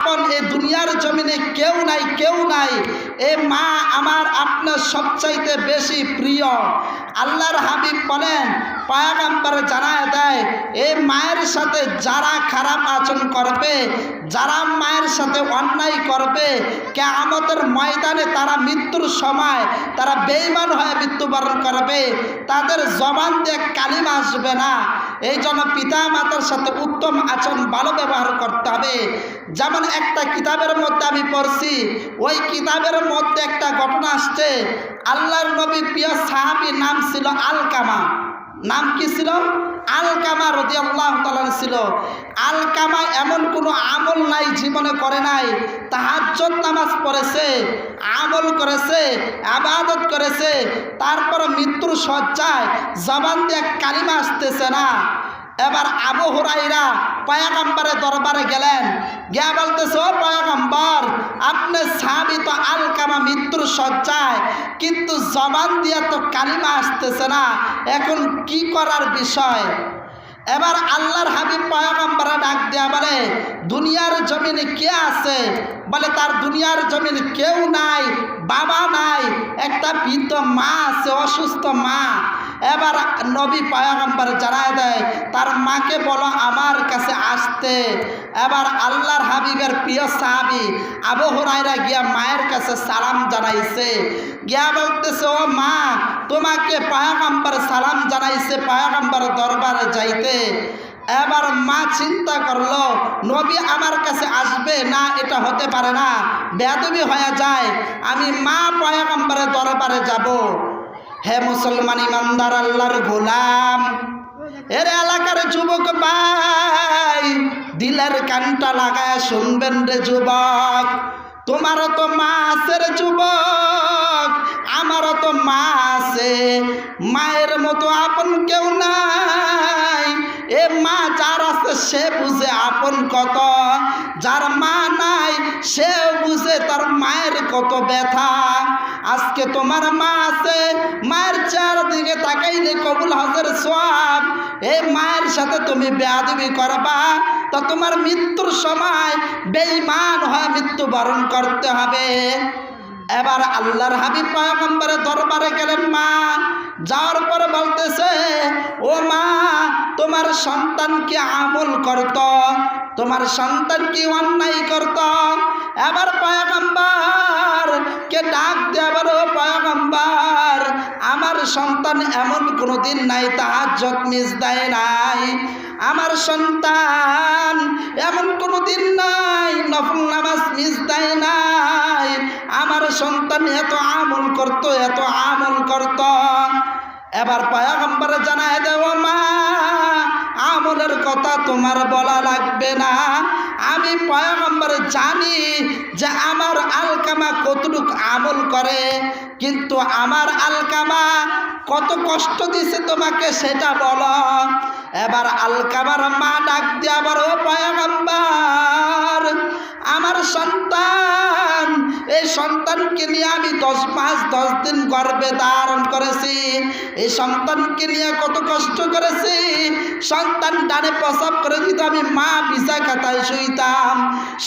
এখন এই দুনিয়ার জমিনে কেউ নাই কেউ নাই। এ মা আমার আপনার সবচাইতে বেশি প্রিয়। আল্লাহর হাবিব বলেন, পায়াগাম্বার জানায় দেয়, এ মায়ের সাথে যারা খারাপ আচরণ করবে, যারা মায়ের সাথে অন্যায় করবে কে আমাদের ময়দানে তারা মৃত্যুর সময় তারা বেইমান হয়ে মৃত্যুবরণ করবে। তাদের জবান দিয়ে কালিমা আসবে না। এই জন্য পিতা মাতার সাথে উত্তম আচরণ, ভালো ব্যবহার করতে হবে। যেমন একটা কিতাবের মধ্যে আমি পড়ছি, ওই কিতাবের মধ্যে একটা ঘটনা আসছে। আল্লাহর নবী প্রিয় সাহাবির নাম ছিল আলকামা নাম কি ছিল? আলকামা রদি আল্লাহ ছিল। আলকামা এমন কোনো আমল নাই, জীবনে করে নাই। তাহাজ্জত নামাজ পড়েছে, আমল করেছে আবাদত করেছে। তারপর মৃত্যুর সজ্জায় জবান দিয়ে কালিমা আসতেছে না। এবার আবু হুরাইরা পয়াগম্বরের দরবারে গেলেন। গিয়া বলতেছে, ও পয়াগম্বর, আপনি সাবি তো আলকামা মৃত্যুর সজ্জায় কিন্তু জবান দিয়ে তো কালিমা আসতেছে না, এখন কি করার বিষয়? এবার আল্লাহর হাবিব পয়গম্বরা ডাক দেয়া বলে, দুনিয়ার জমিনে কে আছে? বলে, তার দুনিয়ার জমিনে কেউ নাই, বাবা নাই, একটা বৃদ্ধ মা আছে, অসুস্থ মা। এবার নবী পয়গম্বর জানায় দেয়, তার মাকে বলো আমার কাছে আসতে। এবার আল্লাহর হাবিবের প্রিয় সাহাবি আবু গিয়া মায়ের কাছে সালাম জানাইছে। গিয়া বলতেছে, ও মা, তোমাকে পায়াগাম্বার সালাম জানাইছে পায়াগাম্বার দরবারে যাইতে। এবার মা চিন্তা করল, নবী আমার কাছে আসবে না, এটা হতে পারে না বেদবি হয়ে যায়, আমি মা পয়াগম্বরের দরবারে যাব। হে মুসলমান ইমানদার আল্লাহর গোলাম, এর এলাকার যুবক ভাই, দিলের কানটা লাগায় শুনবেন রে যুবক তোমারও তো মা আছে রে যুবক আমারও তো মা আছে মায়ের মতো আপন কেউ আছে সে বুঝে আপন কত। যার মা নাই সে বুঝে তার মায়ের কত ব্যথা। আজকে তোমার মা আছে, মায়ের চারদিকে তাকাইলে কবুল হজের সব এই মায়ের সাথে তুমি বেয়াদবি করবা। তা তোমার মৃত্যুর সময় বেঈমান হয়ে মৃত্যুবরণ করতে হবে। এবার আল্লাহর হাবিব পায়গম্বরের দরবারে গেলেন মা, যাওয়ার পরে বলতেছে, ও মা, তোমার সন্তান কি আমল করত? তোমার সন্তান কি অন্যায় করত? সন্তান এমন কোনো দিন নাই তাহার মিস দেয় নাই। আমার সন্তান এমন কোনো দিন নাই, নফল নামাজ মিস দেয় নাই। আমার সন্তান এত আমল করত, এত আমল করত। এবার পয়াগম্বরে জানায় দেব মা আমলের কথা তোমার বলা লাগবে না। আমি পয়াগম্বরে জানি যে আমার আলকামা কতটুক আমল করে, কিন্তু আমার আলকামা কত কষ্ট দিছে তোমাকে সেটা বলো। এবার আলকামার মা ডাক দিয়ে আবার ও পয়াগম্বর! আমার সন্তান, এই সন্তানকে নিয়ে আমি দশ মাস, দশ দিন গর্বে ধারণ করেছি। এই সন্তানকে নিয়ে কত কষ্ট করেছি। সন্তান ডানে প্রসাব করে দিত আমি মা পিসা খাতায় শুইতাম,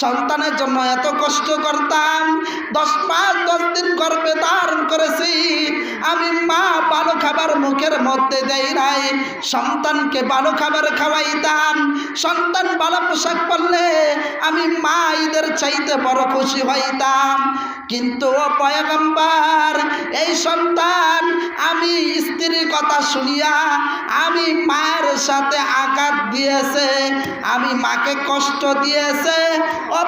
সন্তানের জন্য এত কষ্ট করতাম। দশ মাস, দশ দিন গর্বে ধারণ করেছি। আমি মা ভালো খাবার মুখের মধ্যে দেই নাই। সন্তানকে ভালো খাবার খাওয়াইতাম। সন্তান ভালো পোশাক পরলে আমি মা ঈদের চাইতে বড় খুশি হইতাম। কিন্তু ও এই সন্তান, আমি স্ত্রীর কথা শুনিয়া আমি মায়ের সাথে আঘাত দিয়েছে, আমি মাকে কষ্ট দিয়েছে। ও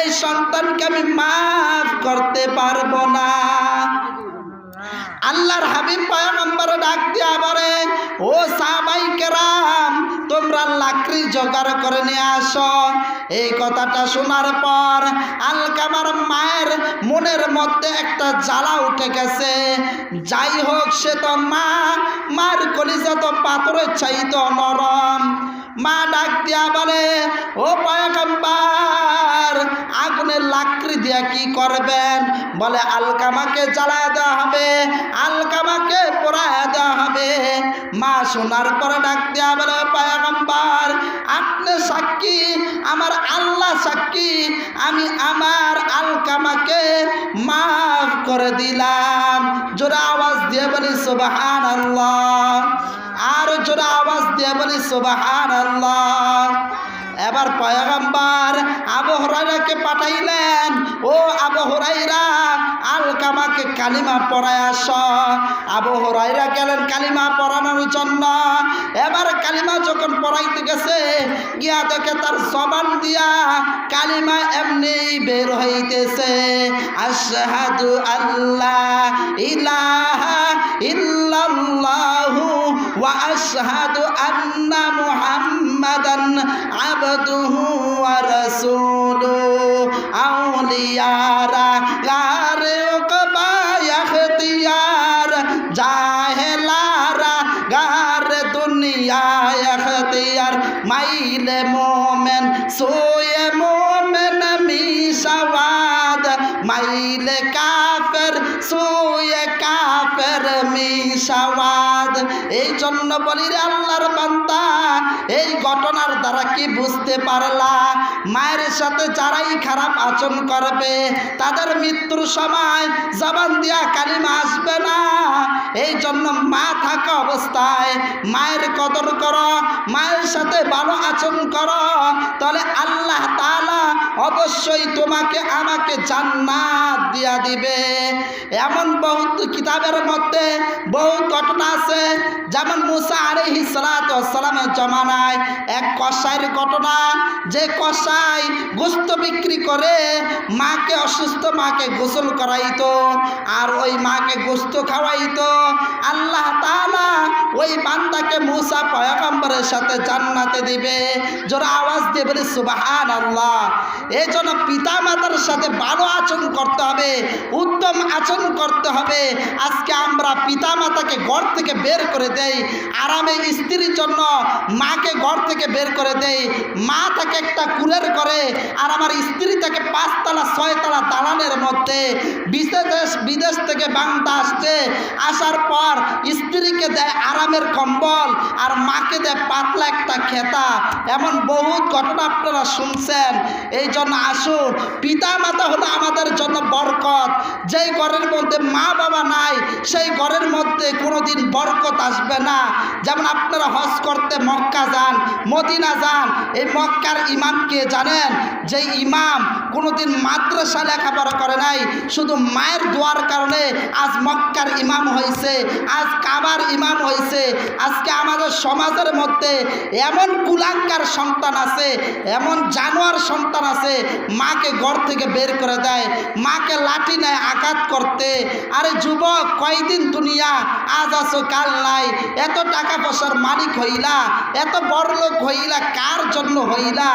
এই সন্তানকে আমি মাফ করতে পারব না। আল্লাহর হাবিব পয়গম্বর ডাক দিয়া বলে, ও সাহাবাই কেরাম, তোমরা লাকড়ি জোগাড় করে নিয়ে আসো। এই কথাটা শোনার পর আলকামার মায়ের মনের মধ্যে একটা জ্বালা উঠে গেছে। যাই হোক, সে তো মা মার কলিজা তো পাথরের চাইতো নরম মা ডাক দিয়া বলে, ও পয়গম্বর, আগুনের লাকড়ি দিয়ে কি করবেন? বলে, আলকামাকে জ্বালায় দেওয়া হবে, আলকামাকে পোড়ায় দেওয়া হবে। মা শোনার পরে ডাক দেওয়া বলে পায়াগম্বার, আপনি সাক্ষী, আমার আল্লাহ সাক্ষী, আমি আমার আলকামাকে মাফ করে দিলাম। জোরে আওয়াজ দিয়ে বলি সুবাহান আল্লাহ জোরে আওয়াজ দিয়ে বলি সুবাহান আল্লাহ এবার পয়গম্বর আবু হরাইরাকে পাঠাইলেন, ও আবু হরাইরা আলকামাকে কালিমা পড়ায় আস। আবু হরাইরা গেলেন কালিমা পড়ানোর জন্য। এবার কালিমা যখন পড়াইতে গেছে, গিয়া দেখে তার জবান দিয়া কালিমা এমনি বের হইতেছে। আশহাদু আল্লাহ ইলাহা ইল্লাল্লাহু। ওয়া আশহাদু আন্না মুহাম্মাদান আবদুহু ওয়া মিশাওয়াদ এই জন্য বলি রে আল্লাহর বান্দা, এই ঘটনার দ্বারা কি বুঝতে পারলা? মায়ের সাথে যারাই খারাপ আচরণ করবে, তাদের মৃত্যুর সময় জবান দিয়া কালিমা আসবে না। এই জন্য মা থাকা অবস্থায় মায়ের কদর করো, মায়ের সাথে ভালো আচরণ করো। তাহলে আল্লাহ তাআলা অবশ্যই তোমাকে আমাকে জান্নাত দিয়া দিবে। এমন বহুত কিতাবের মধ্যে বহু ঘটনা আছে যেমন মুসা আলাইহি সালামের জমানায় এক কষাইয়ের ঘটনা যে কষাই গোস্ত বিক্রি করে, মাকে অসুস্থ মাকে গোসল করাইতো আর ওই মাকে গোস্ত খাওয়াইতো, আল্লাহ তাআলা ওই বান্দাকে মুসা পয়গম্বরের সাথে জান্নাতে দিবে। যারা আওয়াজ দিয়ে বলে সুবাহান আল্লাহ এই জন্য পিতা মাতার সাথে ভালো আচরণ করতে হবে, উত্তম আচরণ করতে হবে। আজকে আমরা পিতা মাতাকে ঘর থেকে বের করে দেই, আরামে স্ত্রীর জন্য মাকে ঘর থেকে বের করে দেই, মা তাকে একটা কুলের করে আর আমার স্ত্রী থেকে পাঁচতলা, ছয়তলা দালানের মধ্যে বিদেশ বিদেশ থেকে বাংলা আসছে। আসার পর স্ত্রীকে দেয় আরামের কম্বল আর মাকে দেয় পাতলা একটা খেতা। এমন বহুত ঘটনা আপনারা শুনছেন। এই জন্য আসুন। পিতা মাতা হলো আমাদের জন্য বরকত। যেই ঘরের মধ্যে মা বাবা নাই, সেই ঘরের মধ্যে কোনোদিন বরকত আসবে না। যেমন আপনারা হজ করতে মক্কা যান, মদিনা যান, এই মক্কার ইমামকে জানেন যে ইমাম কোনোদিন মাদ্রাসা লেখাপড়া করে নাই। শুধু মায়ের দোয়ার কারণে আজ মক্কার ইমাম হয়েছে আজ কাবার ইমাম হয়েছে আজকে আমাদের সমাজের মধ্যে এমন কুলাঙ্কার সন্তান আছে, এমন জানোয়ার সন্তান আছে, মাকে ঘর থেকে বের করে দেয়, মাকে লাঠি নেয় আঘাত করতে। আরে যুবক, কয়দিন দুনিয়া, আজ আসো কাল নাই। এত টাকা পয়সার মালিক হইলা, এত বড় লোক হইলা, কার জন্য হইলা?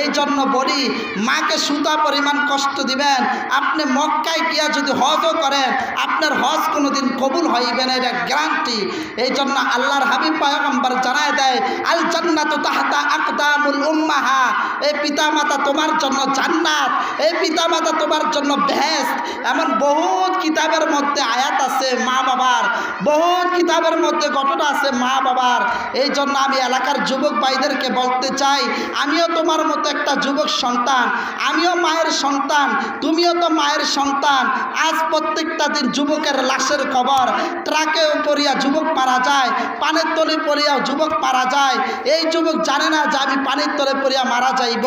এই জন্য বলি, মাকে সুতা পরিমাণ কষ্ট দিবেন। আপনি মক্কায় গিয়া যদি হজও করেন, আপনার হজ কোনোদিন কবুল হইবে না, এটা গ্যারান্টি। এই জন্য আল্লাহর হাবিব পায়গম্বর জানায় দেয় আল জান্নাতু তাহতা আকদামুল উম্মাহা। এই পিতামাতা তোমার জন্য জান্নাত, এই পিতামাতা তোমার জন্য বেহেস্ত এমন বহুত কিতাবের মধ্যে আয়াত আছে, মা বাবার। বহুত কিতাবের মধ্যে ঘটনা আছে, মা বাবার। এই জন্য আমি এলাকার যুবক ভাইদেরকে বলতে চাই, আমিও তোমার মতো একটা যুবক সন্তান, আমিও মায়ের সন্তান, তুমিও তো মায়ের সন্তান। আজ প্রত্যেকটা দিন যুবকের লাশের খবর ট্রাকে পড়িয়া যুবক মারা যায়, পানের তলে পড়িয়া যুবক মারা যায়। এই যুবক জানে না যে আমি পানির তলে পড়িয়া মারা যাইব।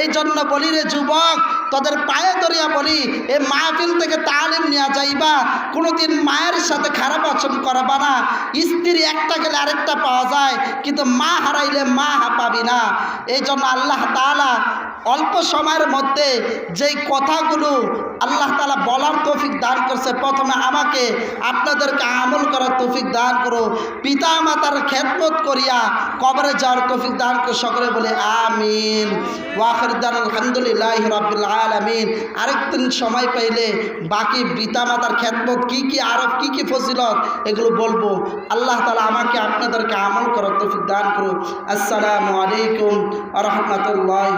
এই জন্য বলি রে যুবক, তোদের পায়ে ধরিয়া বলি এই মাহফিল থেকে তালিম নেওয়া যাইবা, কোনোদিন মায়ের সাথে খারাপ আচরণ করবা না। স্ত্রী একটা গেলে আরেকটা পাওয়া যায়, কিন্তু মা হারাইলে মা পাবি না। এই জন্য আল্লাহ তালা অল্প সময়ের মধ্যে যেই কথাগুলো আল্লাহ তালা বলার তৌফিক দান করছে। প্রথমে আমাকে আপনাদেরকে আমল করার তৌফিক দান করো। পিতা মাতার খেদমত করিয়া কবরে যাওয়ার তৌফিক দান করো। সকলে বলে আমিন। ওয়াফরদান আলহামদুলিল্লাহ রবিল আলমিন। আরেকদিন সময় পাইলে বাকি পিতা মাতার খেদমত কী কী আরব, কী কী ফজিলত, এগুলো বলব। আল্লাহ তালা আমাকে আপনাদেরকে আমল করার তৌফিক দান করো আসসালামু আলাইকুম আ রহমতুল্লাহ